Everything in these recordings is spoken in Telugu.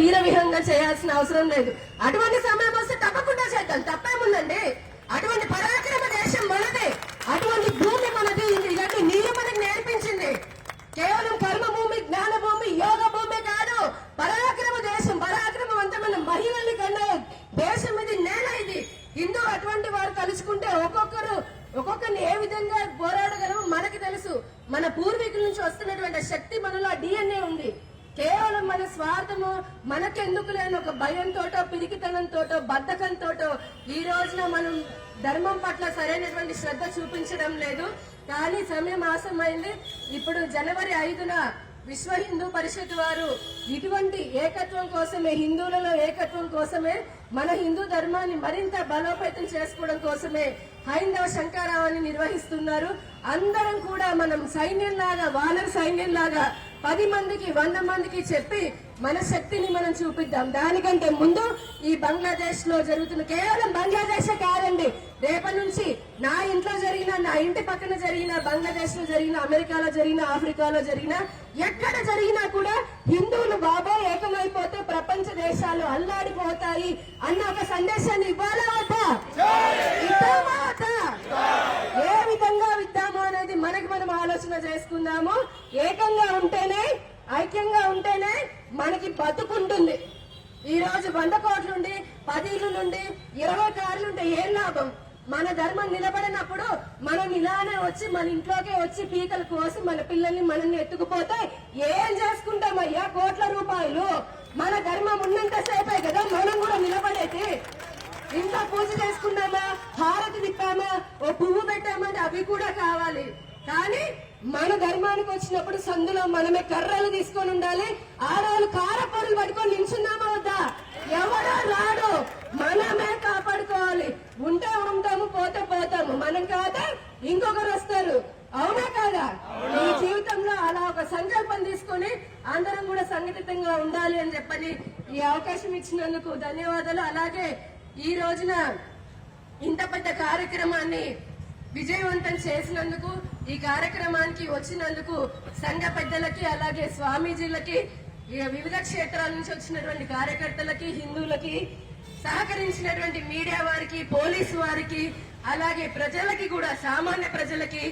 వీర విహంగా చేయాల్సిన అవసరం లేదు. అటువంటి సమయం వస్తే తప్పకుండా చేద్దాం. తప్పేముందండి? అటువంటి పరాక్రమ దేశం మనదే. అటువంటి భూమి మనది. ఇలాంటి నీరు మనకు నేర్పించింది. కేవలం కర్మ భూమి జ్ఞాన భూమి యోగ భూమి కాదు. పరాక్రమ దేశం పరాక్రమవంతమైన మహిళల్ని కన్నా. దేశం ఇది నేల ఇది. హిందూ అటువంటి వారు కలుసుకుంటే ఒక్కొక్కరు ఒక్కొక్కరిని ఏ విధంగా పోరాడగలమో మనకి తెలుసు. మన పూర్వీకుల నుంచి వస్తున్నటువంటి శక్తి మనలో డిఎన్ఏ ఉంది. కేవలం మన స్వార్థము మనకెందుకు లేని ఒక భయంతోటో పిరికితనంతోటో బద్ధకంతోటో ఈ రోజున మనం ధర్మం పట్ల సరైనటువంటి శ్రద్ధ చూపించడం లేదు. కానీ సమయం ఆసమైంది. ఇప్పుడు జనవరి ఐదున విశ్వ హిందూ పరిషత్ వారు ఇటువంటి ఏకత్వం కోసమే హిందువులలో ఏకత్వం కోసమే మన హిందూ ధర్మాన్ని మరింత బలోపేతం చేసుకోవడం కోసమే హైందవ శంకారావాన్ని నిర్వహిస్తున్నారు. అందరం కూడా మనం సైన్యంలాగా వాళ్ళ సైన్యంలాగా పది మందికి వంద మందికి చెప్పి మన శక్తిని మనం చూపిద్దాం. దానికంటే ముందు ఈ బంగ్లాదేశ్లో జరుగుతున్న కేవలం బంగ్లాదేశే కాదండి. రేపటి నుంచి నా ఇంట్లో జరిగిన నా ఇంటి పక్కన జరిగిన బంగ్లాదేశ్లో జరిగిన అమెరికాలో జరిగిన ఆఫ్రికాలో జరిగిన ఎక్కడ జరిగినా కూడా హిందువులు బాబా ఏకమైపోతే ప్రపంచ దేశాలు అల్లాడిపోతాయి అన్న ఒక సందేశాన్ని ఇవ్వాలా వద్దా ఇద్దామా వద్దా ఏ విధంగా విద్దాము అనేది మనకి మనం ఆలోచన చేసుకుందాము. ఏకంగా ఉంటేనే ఐక్యంగా ఉంటేనే మనకి బతుకుంటుంది ఈ రోజు వంద కోట్లుండి పది ఇల్లులుండి ఇరవై కార్లుంటే ఏం లాభం? మన ధర్మం నిలబడినప్పుడు మనం ఇలానే వచ్చి మన ఇంట్లోకే వచ్చి పీకలు కోసి మన పిల్లల్ని మనల్ని ఎత్తుకుపోతే ఏం చేసుకుంటామయ్యా కోట్ల రూపాయలు? మన ధర్మం ఉన్నంత సేపే కదా మనం కూడా నిలబడేది. ఇంట్లో పూజ చేసుకున్నామా? హారతి తిప్పామా? ఓ పువ్వు పెట్టామంటే అవి కూడా కావాలి. కానీ మన ధర్మానికి వచ్చినప్పుడు సందులో మనమే కర్రలు తీసుకొని ఉండాలి. ఆడవాళ్ళు కారపొరులు పట్టుకొని నిల్చున్నామా వద్దా? ఎవడో రాడు. మనమే కాపాడుకోవాలి. ఉంటే ఉంటాము పోతే పోతాము. మనం కాదా? ఇంకొకరు వస్తారు. అవునా కాదా? ఈ జీవితంలో అలా ఒక సంకల్పం తీసుకొని అందరం కూడా సంఘటితంగా ఉండాలి అని చెప్పని ఈ అవకాశం ఇచ్చినందుకు ధన్యవాదాలు. అలాగే ఈ రోజున ఇంత పెద్ద కార్యక్రమాన్ని విజయవంతం చేసినందుకు ఈ కార్యక్రమానికి వచ్చినందుకు సంఘ పెద్దలకి అలాగే స్వామీజీలకి వివిధ క్షేత్రాల నుంచి వచ్చినటువంటి కార్యకర్తలకి హిందువులకి సహకరించినటువంటి మీడియా వారికి పోలీసు వారికి అలాగే ప్రజలకి కూడా సామాన్య ప్రజలకి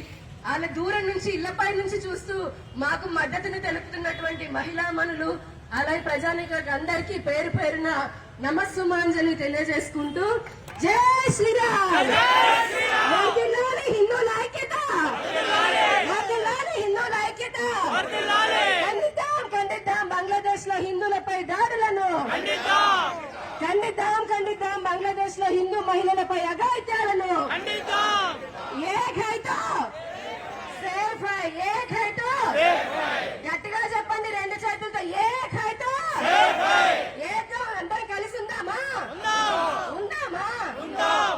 వాళ్ళ దూరం నుంచి ఇళ్ళపై నుంచి చూస్తూ మాకు మద్దతుని తెలుపుతున్నటువంటి మహిళా మనులు అలాగే ప్రజానికి అందరికీ పేరు పేరున నమస్సుమాంజలి తెలియజేసుకుంటూ జై శ్రీరామ్! బంగ్లాదేశ్లో హిందూ మహిళలపై అఘాయిత్యాలను. గట్టిగా చెప్పండి రెండు చేతులతో ఏక్ హై తో ఏక్ అందరం కలిసి ఉందామా? ఉందామా?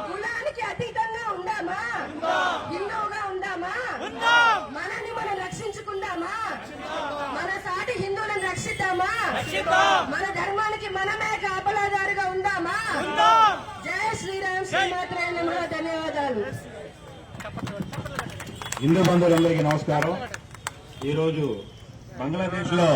కులానికి అతీతంగా ఉందామా? హిందువుగా ఉందామా? మనని మనం రక్షించుకుందామా? మన సాటి హిందువులను రక్షిద్దామా? మన ధర్మానికి మనమే కాపలాదారుగా ఉందామా జై శ్రీరామ్ శ్రీమాత్రే నమః ధన్యవాదాలు హిందూ బంధువులందరికీ నమస్కారం. ఈరోజు బంగ్లాదేశ్లో